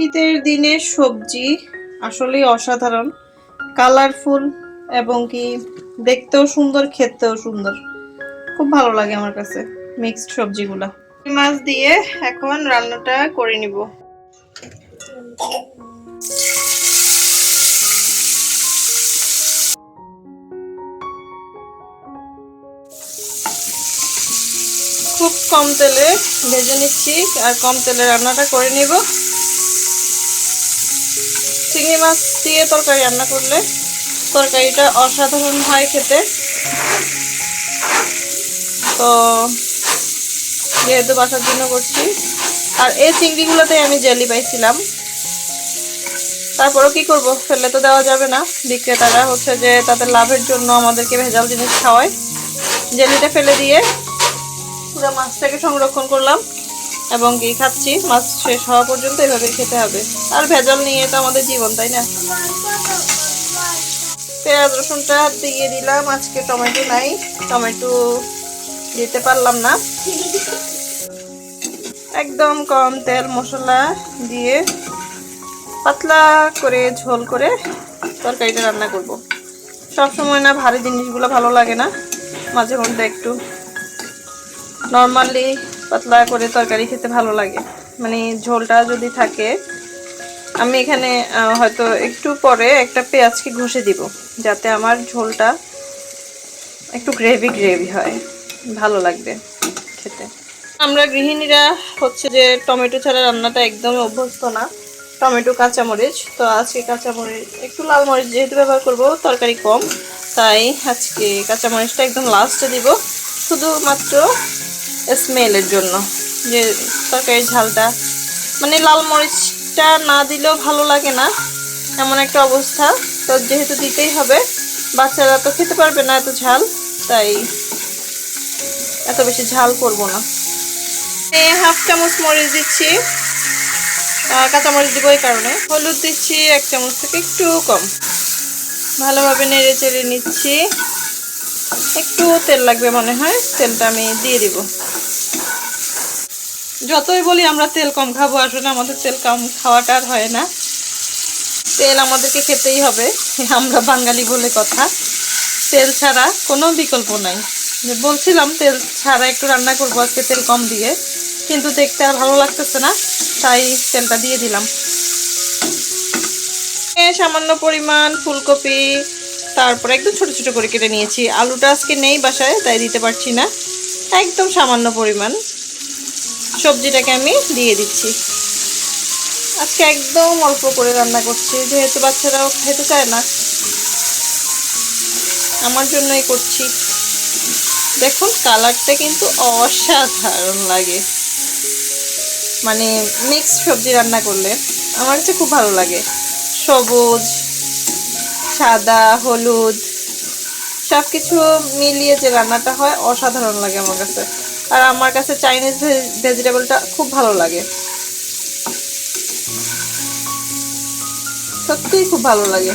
শীতের দিনে সবজি আসলেই অসাধারণ। কালারফুল এবং কি দেখতেও সুন্দর, খেতেও সুন্দর। খুব ভালো লাগে আমার কাছে মিক্সড সবজিগুলা। মাছ দিয়ে এখন রান্নাটা করে নিব। খুব কম তেলে ভেজে নিচ্ছি আর কম তেলে রান্নাটা করে নিব। চিংড়ি মাছ দিয়ে তরকারি রান্না করলে তরকারিটা অসাধারণ হয় খেতে। তো যেহেতু বাসার জন্য করছি। আর এই চিংড়িগুলোতে আমি জেলি পাইছিলাম। তারপরও কি করব? ফেলে তো দেওয়া যাবে না। বিক্রেতারা হচ্ছে যে তাদের লাভের জন্য আমাদেরকে ভেজাল জিনিস খাওয়ায়। জেলিটা ফেলে দিয়ে পুরো মাছটাকে সংরক্ষণ করলাম। এবং কি খাচ্ছি? মাছ শেষ হওয়া পর্যন্ত এভাবে খেতে হবে। আর ভেজাল নিয়ে তো আমাদের জীবন, তাই না? পেঁয়াজ রসুনটা দিয়ে দিলাম। আজকে টমেটো নাই। টমেটো দিতে পারলাম না। একদম কম তেল মশলা দিয়ে পাতলা করে ঝোল করে তরকারিটা রান্না করব। সব সময় না ভারী জিনিসগুলো ভালো লাগে না। মাঝে মধ্যে একটু। নর্মালি পাতলা করে তরকারি খেতে ভালো লাগে। মানে ঝোলটা যদি থাকে, আমি এখানে হয়তো একটু পরে একটা পেঁয়াজকে ঘষে দিব, যাতে আমার ঝোলটা একটু গ্রেভি গ্রেভি হয়, ভালো লাগবে খেতে। আমরা গৃহিণীরা হচ্ছে যে টমেটো ছাড়া রান্নাটা একদমই অভ্যস্ত না। টমেটো, কাঁচামরিচ, তো আজকে কাঁচামরিচ, একটু লাল মরিচ যেহেতু ব্যবহার করব, তরকারি কম, তাই আজকে কাঁচামরিচটা একদম লাস্টে দিব। শুধুমাত্র স্মেলের জন্য। যে তরকারির ঝালটা। মানে লাল মরিচটা না দিলেও ভালো লাগে না। এমন একটা অবস্থা। তো যেহেতু দিতেই হবে, বাচ্চারা তো খেতে পারবে না এত ঝাল, তাই এত বেশি ঝাল করব না। হাফ চামচ মরিচ দিচ্ছি। কাঁচামরিচ দিব এই কারণে। হলুদ দিচ্ছি, এক চামচ থেকে একটু কম। ভালোভাবে নেড়ে চেড়ে নিচ্ছি। একটু তেল লাগবে মনে হয়, তেলটা আমি দিয়ে দিব। যতই বলি আমরা তেল কম খাব, আসলে আমাদের তেল কম খাওয়াটা আর হয় না। তেল আমাদেরকে খেতেই হবে, আমরা বাঙালি বলে কথা। তেল ছাড়া কোনো বিকল্প নাই। বলছিলাম, তেল ছাড়া একটু রান্না করব আজকে তেল কম দিয়ে, কিন্তু দেখতে আর ভালো লাগতেছে না, তাই তেলটা দিয়ে দিলাম। সামান্য পরিমাণ ফুলকপি, তারপরে একদম ছোট ছোট করে কেটে নিয়েছি। আলুটা আজকে নেই বাসায়, তাই দিতে পারছি না। একদম সামান্য পরিমাণ। সবজিটাকে আমি দিয়ে দিচ্ছি। আজকে একদম অল্প করে রান্না করছি, যেহেতু বাচ্চারাও খেতে চায় না। আমার জন্যই করছি। দেখুন, কালারটা কিন্তু অসাধারণ লাগে। মানে মিক্স সবজি রান্না করলে আমার কাছে খুব ভালো লাগে। সবুজ, সাদা, হলুদ সব কিছু মিলিয়ে যে রান্নাটা হয়, অসাধারণ লাগে আমার কাছে। আর আমার কাছে চাইনিজ ভেজিটেবলটা খুব ভালো লাগে। সত্যিই খুব ভালো লাগে।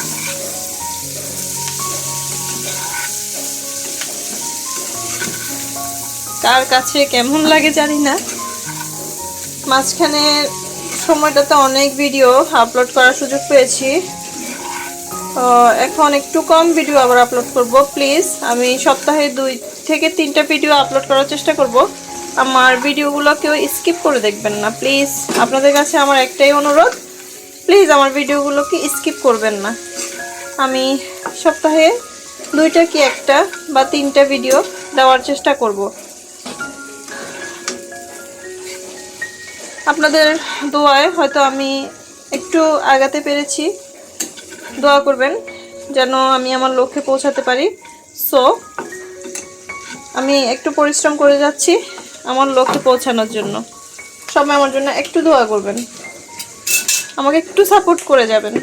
কার কাছে কেমন লাগে জানি না। মাঝখানে সময়টাতে অনেক ভিডিও আপলোড করার সুযোগ পেয়েছি। এখন একটু কম ভিডিও আবার আপলোড করব প্লিজ আমি সপ্তাহে দুই থেকে তিনটা ভিডিও আপলোড করার চেষ্টা করব। আমার ভিডিওগুলো কেউ স্কিপ করে দেখবেন না প্লিজ আপনাদের কাছে আমার একটাই অনুরোধ প্লিজ আমার ভিডিওগুলোকে স্কিপ করবেন না। আমি সপ্তাহে দুইটা কি একটা বা তিনটা ভিডিও দেওয়ার চেষ্টা করব। আপনাদের দোয়ায় হয়তো আমি একটু আগাতে পেরেছি। দোয়া করবেন, যেন আমি আমার লক্ষ্যে পৌঁছাতে পারি। সো আমি একটু পরিশ্রম করে যাচ্ছি আমার লক্ষ্যে পৌঁছানোর জন্য। সবাই আমার জন্য একটু দোয়া করবেন। আমাকে একটু সাপোর্ট করে যাবেন।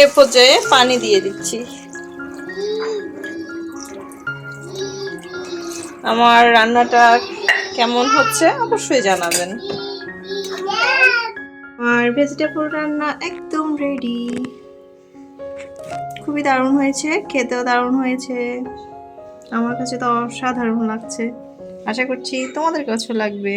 এ পর্যায়ে পানি দিয়ে দিচ্ছি। আমার রান্নাটা কেমন হচ্ছে অবশ্যই জানাবেন। আর ভেজিটেবল রান্না একদম রেডি খুবই দারুণ হয়েছে, খেতেও দারুণ হয়েছে। আমার কাছে তো অসাধারণ লাগছে। আশা করছি তোমাদের কাছেও লাগবে।